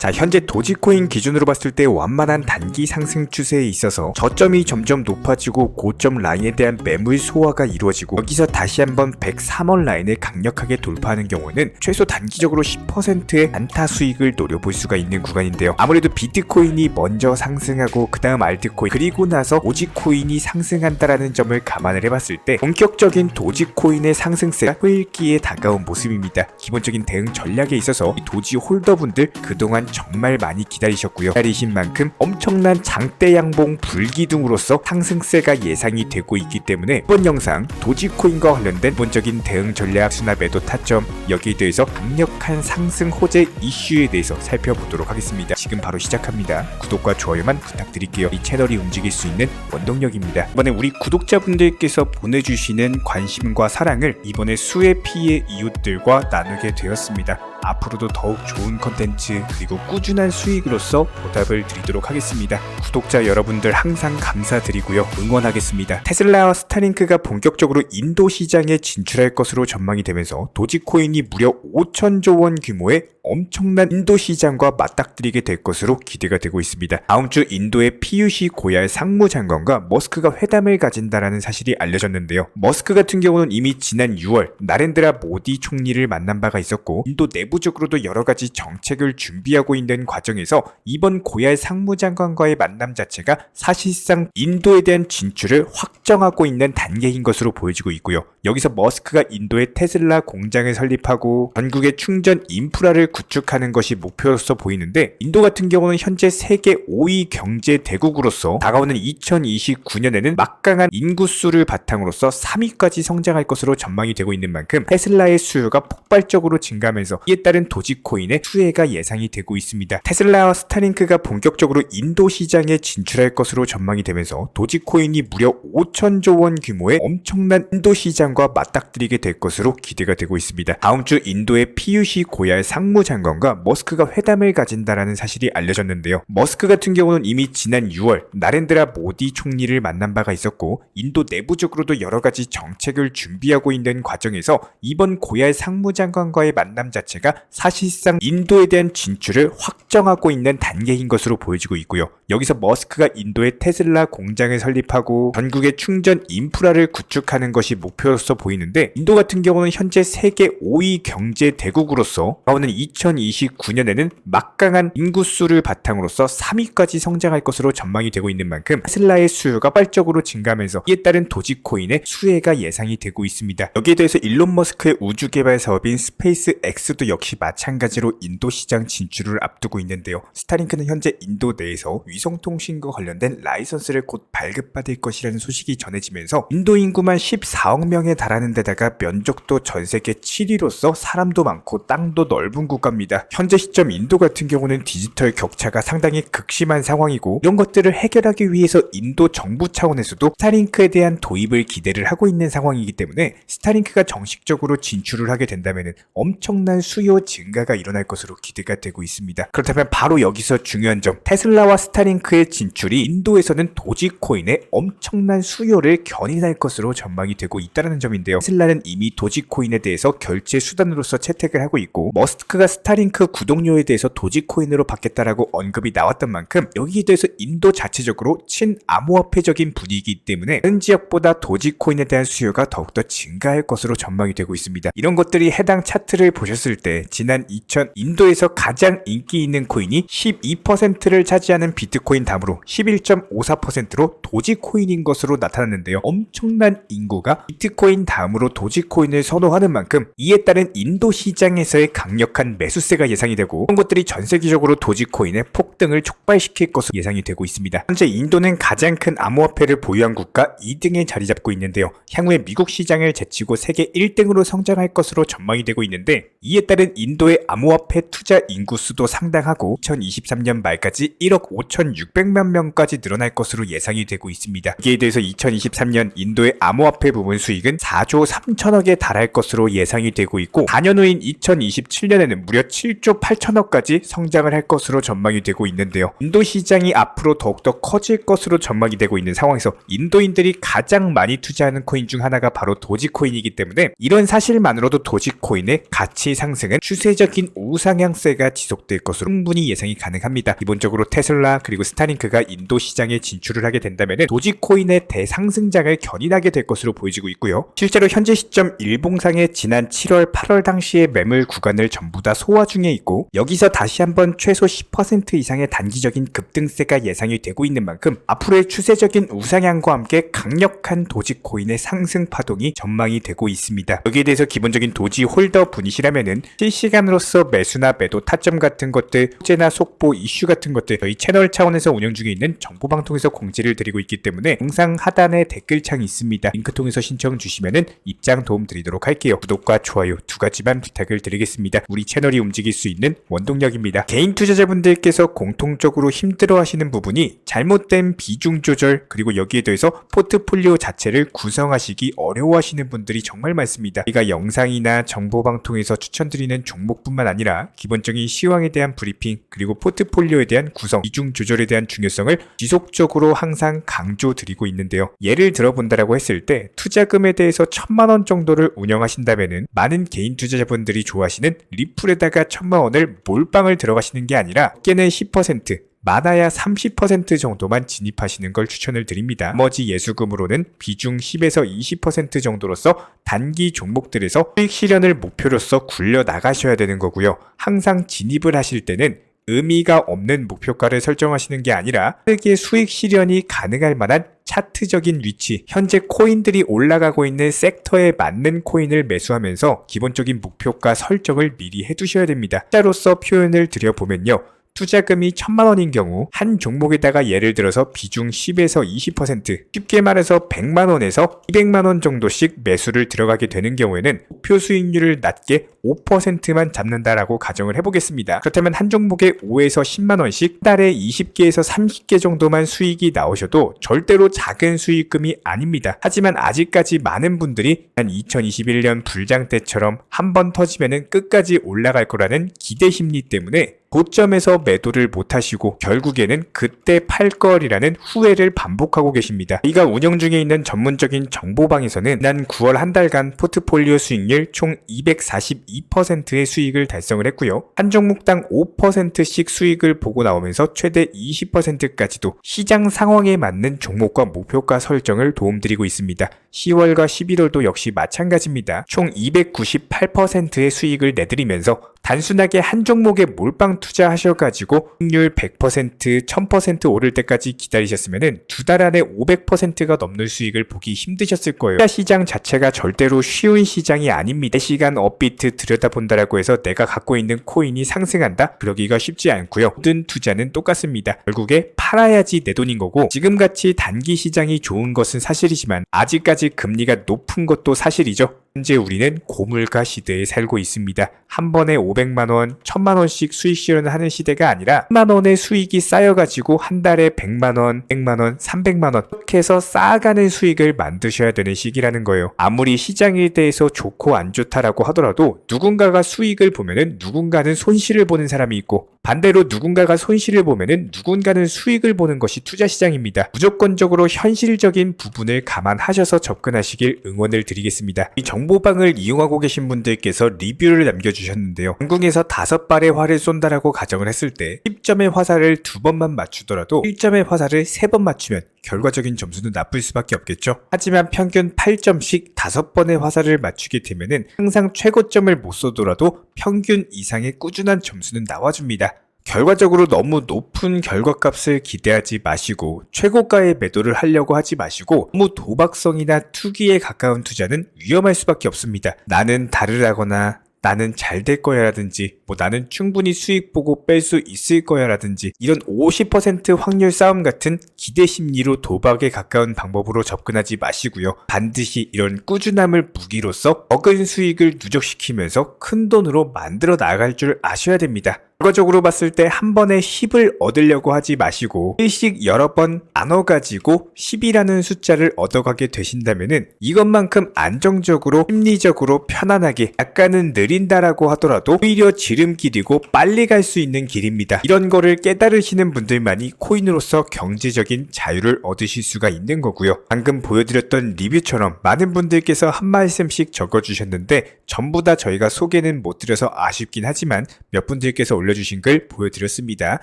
자, 현재 도지코인 기준으로 봤을 때 완만한 단기 상승 추세에 있어서 저점이 점점 높아지고 고점 라인에 대한 매물 소화가 이루어지고 여기서 다시 한번 103원 라인을 강력하게 돌파하는 경우는 최소 단기적으로 10%의 안타 수익을 노려볼 수가 있는 구간인데요. 아무래도 비트코인이 먼저 상승하고 그 다음 알트코인 그리고 나서 오지코인이 상승한다라는 점을 감안을 해봤을 때 본격적인 도지코인의 상승세가 후일기에 다가온 모습입니다. 기본적인 대응 전략에 있어서 이 도지 홀더분들 그동안 정말 많이 기다리셨고요. 기다리신 만큼 엄청난 장대 양봉 불기둥으로서 상승세가 예상이 되고 있기 때문에 이번 영상 도지코인과 관련된 기본적인 대응 전략 수납 매도 타점 여기에 대해서 강력한 상승 호재 이슈에 대해서 살펴보도록 하겠습니다. 지금 바로 시작합니다. 구독과 좋아요만 부탁드릴게요. 이 채널이 움직일 수 있는 원동력입니다. 이번에 우리 구독자분들께서 보내주시는 관심과 사랑을 이번에 수혜 피해 이웃들과 나누게 되었습니다. 앞으로도 더욱 좋은 컨텐츠 그리고 꾸준한 수익으로서 보답을 드리도록 하겠습니다. 구독자 여러분들 항상 감사드리고요. 응원하겠습니다. 테슬라와 스타링크가 본격적으로 인도 시장에 진출할 것으로 전망이 되면서 도지코인이 무려 5천조 원 규모의 엄청난 인도 시장과 맞닥뜨리게 될 것으로 기대가 되고 있습니다. 다음 주 인도의 PUC 고얄 상무장관과 머스크가 회담을 가진다라는 사실이 알려졌는데요. 머스크 같은 경우는 이미 지난 6월 나렌드라 모디 총리를 만난 바가 있었고 인도 내부적으로도 여러 가지 정책을 준비하고 있는 과정에서 이번 고얄 상무장관과의 만남 자체가 사실상 인도에 대한 진출을 확정하고 있는 단계인 것으로 보여지고 있고요. 여기서 머스크가 인도의 테슬라 공장을 설립하고 전국의 충전 인프라를 구축하는 것이 목표로서 보이는데 인도 같은 경우는 현재 세계 5위 경제 대국으로서 다가오는 2029년에는 막강한 인구수를 바탕으로서 3위까지 성장할 것으로 전망이 되고 있는 만큼 테슬라의 수요가 폭발적으로 증가하면서 이에 따른 도지코인의 수혜가 예상이 되고 있습니다. 테슬라와 스타링크가 본격적으로 인도 시장에 진출할 것으로 전망이 되면서 도지코인이 무려 5천조 원 규모의 엄청난 인도 시장과 맞닥뜨리게 될 것으로 기대가 되고 있습니다. 다음 주 인도의 PUC 고얄 상무 장관과 머스크가 회담을 가진다라는 사실이 알려졌는데요. 머스크 같은 경우는 이미 지난 6월 나렌드라 모디 총리를 만난 바가 있었고 인도 내부적으로도 여러 가지 정책을 준비하고 있는 과정에서 이번 고얄 상무장관과의 만남 자체가 사실상 인도에 대한 진출을 확정하고 있는 단계인 것으로 보여지고 있고요. 여기서 머스크가 인도의 테슬라 공장을 설립하고 전국의 충전 인프라를 구축하는 것이 목표로서 보이는데 인도 같은 경우는 현재 세계 5위 경제 대국으로서 나오는 2029년에는 막강한 인구수를 바탕으로서 3위까지 성장할 것으로 전망이 되고 있는 만큼 테슬라의 수요가 빨적으로 증가하면서 이에 따른 도지코인의 수혜가 예상이 되고 있습니다. 여기에 대해서 일론 머스크의 우주 개발 사업인 스페이스 X도 역시 마찬가지로 인도 시장 진출을 앞두고 있는데요. 스타링크는 현재 인도 내에서 위성통신과 관련된 라이선스를 곧 발급받을 것이라는 소식이 전해지면서 인도 인구만 14억 명에 달하는 데다가 면적도 전 세계 7위로서 사람도 많고 땅도 넓은 국가 입니다. 현재 시점 인도 같은 경우는 디지털 격차가 상당히 극심한 상황이고 이런 것들을 해결하기 위해서 인도 정부 차원에서도 스타링크에 대한 도입을 기대를 하고 있는 상황이기 때문에 스타링크가 정식적으로 진출을 하게 된다면 엄청난 수요 증가가 일어날 것으로 기대가 되고 있습니다. 그렇다면 바로 여기서 중요한 점 테슬라와 스타링크의 진출이 인도에서는 도지코인의 엄청난 수요를 견인할 것으로 전망이 되고 있다는 점인데요. 테슬라는 이미 도지코인에 대해서 결제 수단으로서 채택을 하고 있고 머스크가 스타링크 구독료에 대해서 도지코인으로 받겠다라고 언급이 나왔던 만큼 여기에 대해서 인도 자체적으로 친암호화폐적인 분위기이기 때문에 다른 지역보다 도지코인에 대한 수요가 더욱더 증가할 것으로 전망이 되고 있습니다. 이런 것들이 해당 차트를 보셨을 때 지난 2000 인도에서 가장 인기 있는 코인이 12%를 차지하는 비트코인 다음으로 11.54%로 도지코인인 것으로 나타났는데요. 엄청난 인구가 비트코인 다음으로 도지코인을 선호하는 만큼 이에 따른 인도 시장에서의 강력한 매수세가 예상이 되고 이런 것들이 전 세계적으로 도지코인의 폭등을 촉발시킬 것으로 예상이 되고 있습니다. 현재 인도는 가장 큰 암호화폐를 보유한 국가 2등에 자리 잡고 있는데요. 향후에 미국 시장을 제치고 세계 1등으로 성장할 것으로 전망이 되고 있는데 이에 따른 인도의 암호화폐 투자 인구수도 상당하고 2023년 말까지 1억 5,600만 명까지 늘어날 것으로 예상이 되고 있습니다. 이에 대해서 2023년 인도의 암호화폐 부분 수익은 4조 3천억에 달할 것으로 예상이 되고 있고 4년 후인 2027년에는 무려 7조 8천억까지 성장을 할 것으로 전망이 되고 있는데요. 인도 시장이 앞으로 더욱더 커질 것으로 전망이 되고 있는 상황에서 인도인들이 가장 많이 투자하는 코인 중 하나가 바로 도지코인이기 때문에 이런 사실만으로도 도지코인의 가치 상승은 추세적인 우상향세가 지속될 것으로 충분히 예상이 가능합니다. 기본적으로 테슬라 그리고 스타링크가 인도 시장에 진출을 하게 된다면 도지코인의 대상승장을 견인하게 될 것으로 보여지고 있고요. 실제로 현재 시점 일봉상의 지난 7월 8월 당시의 매물 구간을 전부 다 소화 중에 있고 여기서 다시 한번 최소 10% 이상의 단기적인 급등세가 예상이 되고 있는 만큼 앞으로의 추세적인 우상향과 함께 강력한 도지코인의 상승 파동이 전망이 되고 있습니다. 여기에 대해서 기본적인 도지 홀더 분이시라면은 실시간으로서 매수나 매도 타점 같은 것들, 호재나 속보 이슈 같은 것들 저희 채널 차원에서 운영 중에 있는 정보방통에서 공지를 드리고 있기 때문에 영상 하단에 댓글창이 있습니다. 링크 통해서 신청 주시면은 입장 도움 드리도록 할게요. 구독과 좋아요 두 가지만 부탁을 드리겠습니다. 우리 채널 이 움직일 수 있는 원동력입니다. 개인 투자자분들께서 공통적으로 힘들어 하시는 부분이 잘못된 비중 조절 그리고 여기에 더해서 포트폴리오 자체를 구성하시기 어려워하시는 분들이 정말 많습니다. 우리가 영상이나 정보방통에서 추천드리는 종목뿐만 아니라 기본적인 시황에 대한 브리핑 그리고 포트폴리오에 대한 구성, 비중 조절에 대한 중요성을 지속적으로 항상 강조드리고 있는데요. 예를 들어본다라고 했을 때 투자금에 대해서 천만 원 정도를 운영하신다면은 많은 개인 투자자분들이 좋아하시는 리플 에다가 천만 원을 몰빵을 들어가시는 게 아니라 깨는 10% 많아야 30% 정도만 진입하시는 걸 추천을 드립니다. 나머지 예수금으로는 비중 10에서 20% 정도로서 단기 종목들에서 수익 실현을 목표로서 굴려 나가셔야 되는 거고요. 항상 진입을 하실 때는 의미가 없는 목표가를 설정하시는 게 아니라 빠르게 수익 실현이 가능할 만한 차트적인 위치, 현재 코인들이 올라가고 있는 섹터에 맞는 코인을 매수하면서 기본적인 목표가 설정을 미리 해두셔야 됩니다. 자로서 표현을 드려보면요. 투자금이 천만 원인 경우 한 종목에다가 예를 들어서 비중 10에서 20% 쉽게 말해서 100만 원에서 200만 원 정도씩 매수를 들어가게 되는 경우에는 목표 수익률을 낮게 5%만 잡는다라고 가정을 해보겠습니다. 그렇다면 한 종목에 5에서 10만 원씩 달에 20개에서 30개 정도만 수익이 나오셔도 절대로 작은 수익금이 아닙니다. 하지만 아직까지 많은 분들이 한 2021년 불장 때처럼 한 번 터지면은 끝까지 올라갈 거라는 기대 심리 때문에 고점에서 매도를 못하시고 결국에는 그때 팔 걸이라는 후회를 반복하고 계십니다. 이가 운영 중에 있는 전문적인 정보방에서는 지난 9월 한 달간 포트폴리오 수익률 총 242%의 수익을 달성을 했고요. 한 종목당 5%씩 수익을 보고 나오면서 최대 20%까지도 시장 상황에 맞는 종목과 목표가 설정을 도움드리고 있습니다. 10월과 11월도 역시 마찬가지입니다. 총 298%의 수익을 내드리면서 단순하게 한 종목에 몰빵 투자하셔가지고 확률 100%, 1000% 오를 때까지 기다리셨으면 두 달 안에 500%가 넘는 수익을 보기 힘드셨을 거예요. 투자 시장 자체가 절대로 쉬운 시장이 아닙니다. 시간 업비트 들여다본다라고 해서 내가 갖고 있는 코인이 상승한다? 그러기가 쉽지 않고요. 모든 투자는 똑같습니다. 결국에 팔아야지 내 돈인 거고 지금같이 단기 시장이 좋은 것은 사실이지만 아직까지 금리가 높은 것도 사실이죠. 현재 우리는 고물가 시대에 살고 있습니다. 한 번에 500만 원, 1000만 원씩 수익 실현을 하는 시대가 아니라 10만원의 수익이 쌓여가지고 한 달에 100만 원, 100만 원, 300만 원 이렇게 해서 쌓아가는 수익을 만드셔야 되는 시기라는 거예요. 아무리 시장에 대해서 좋고 안 좋다라고 하더라도 누군가가 수익을 보면은 누군가는 손실을 보는 사람이 있고 반대로 누군가가 손실을 보면은 누군가는 수익을 보는 것이 투자 시장입니다. 무조건적으로 현실적인 부분을 감안하셔서 접근하시길 응원을 드리겠습니다. 이 정보방을 이용하고 계신 분들께서 리뷰를 남겨주셨는데요. 한국에서 다섯 발의 화를 쏜다라고 가정을 했을 때 10점의 화살을 두 번만 맞추더라도 1점의 화살을 세 번 맞추면 결과적인 점수는 나쁠 수밖에 없겠죠. 하지만 평균 8점씩 다섯 번의 화살을 맞추게 되면은 항상 최고점을 못 쏘더라도 평균 이상의 꾸준한 점수는 나와줍니다. 결과적으로 너무 높은 결과값을 기대하지 마시고 최고가의 매도를 하려고 하지 마시고 너무 도박성이나 투기에 가까운 투자는 위험할 수밖에 없습니다. 나는 다르다거나 나는 잘 될 거야 라든지 뭐 나는 충분히 수익 보고 뺄 수 있을 거야 라든지 이런 50% 확률 싸움 같은 기대 심리로 도박에 가까운 방법으로 접근하지 마시고요. 반드시 이런 꾸준함을 무기로써 적은 수익을 누적시키면서 큰 돈으로 만들어 나갈 줄 아셔야 됩니다. 결과적으로 봤을 때 한 번에 10을 얻으려고 하지 마시고 일씩 여러 번 나눠 가지고 10이라는 숫자를 얻어가게 되신다면은 이것만큼 안정적으로 심리적으로 편안하게 약간은 느린다라고 하더라도 오히려 지름길이고 빨리 갈 수 있는 길입니다. 이런 거를 깨달으시는 분들만이 코인으로서 경제적인 자유를 얻으실 수가 있는 거고요. 방금 보여드렸던 리뷰처럼 많은 분들께서 한 말씀씩 적어주셨는데 전부 다 저희가 소개는 못 드려서 아쉽긴 하지만 몇 분들께서 올려 주신 글 보여드렸습니다.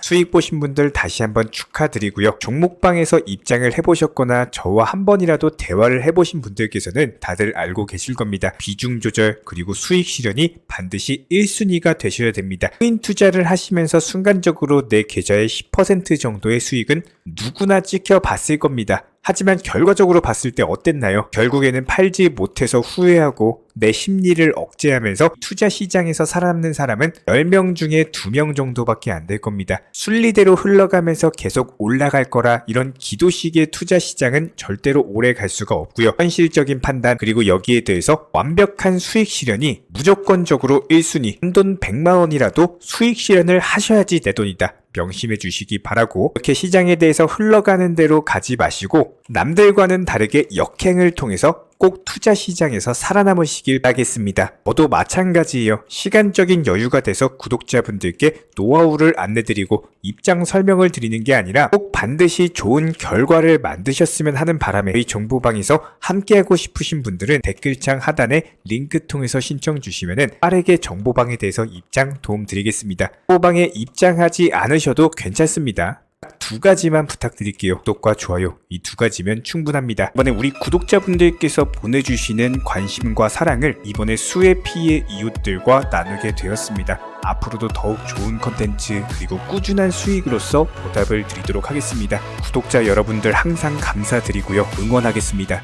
수익 보신 분들 다시 한번 축하드리고요. 종목방에서 입장을 해보셨거나 저와 한 번이라도 대화를 해보신 분들께서는 다들 알고 계실 겁니다. 비중 조절 그리고 수익 실현이 반드시 1순위가 되셔야 됩니다. 코인 투자를 하시면서 순간적으로 내 계좌의 10% 정도의 수익은 누구나 찍혀봤을 겁니다. 하지만 결과적으로 봤을 때 어땠나요? 결국에는 팔지 못해서 후회하고 내 심리를 억제하면서 투자 시장에서 살아남는 사람은 10명 중에 2명 정도밖에 안 될 겁니다. 순리대로 흘러가면서 계속 올라갈 거라 이런 기도식의 투자 시장은 절대로 오래 갈 수가 없고요. 현실적인 판단 그리고 여기에 대해서 완벽한 수익 실현이 무조건적으로 1순위 한돈 100만 원이라도 수익 실현을 하셔야지 내 돈이다. 명심해 주시기 바라고 이렇게 시장에 대해서 흘러가는 대로 가지 마시고 남들과는 다르게 역행을 통해서 꼭 투자 시장에서 살아남으시길 바라겠습니다. 저도 마찬가지예요. 시간적인 여유가 돼서 구독자분들께 노하우를 안내드리고 입장 설명을 드리는 게 아니라 꼭 반드시 좋은 결과를 만드셨으면 하는 바람에 저희 정보방에서 함께하고 싶으신 분들은 댓글창 하단에 링크 통해서 신청 주시면은 빠르게 정보방에 대해서 입장 도움 드리겠습니다. 정보방에 입장하지 않으셔도 괜찮습니다. 딱 두 가지만 부탁드릴게요. 구독과 좋아요. 이 두 가지면 충분합니다. 이번에 우리 구독자분들께서 보내주시는 관심과 사랑을 이번에 수의 피의 이웃들과 나누게 되었습니다. 앞으로도 더욱 좋은 컨텐츠 그리고 꾸준한 수익으로서 보답을 드리도록 하겠습니다. 구독자 여러분들 항상 감사드리고요. 응원하겠습니다.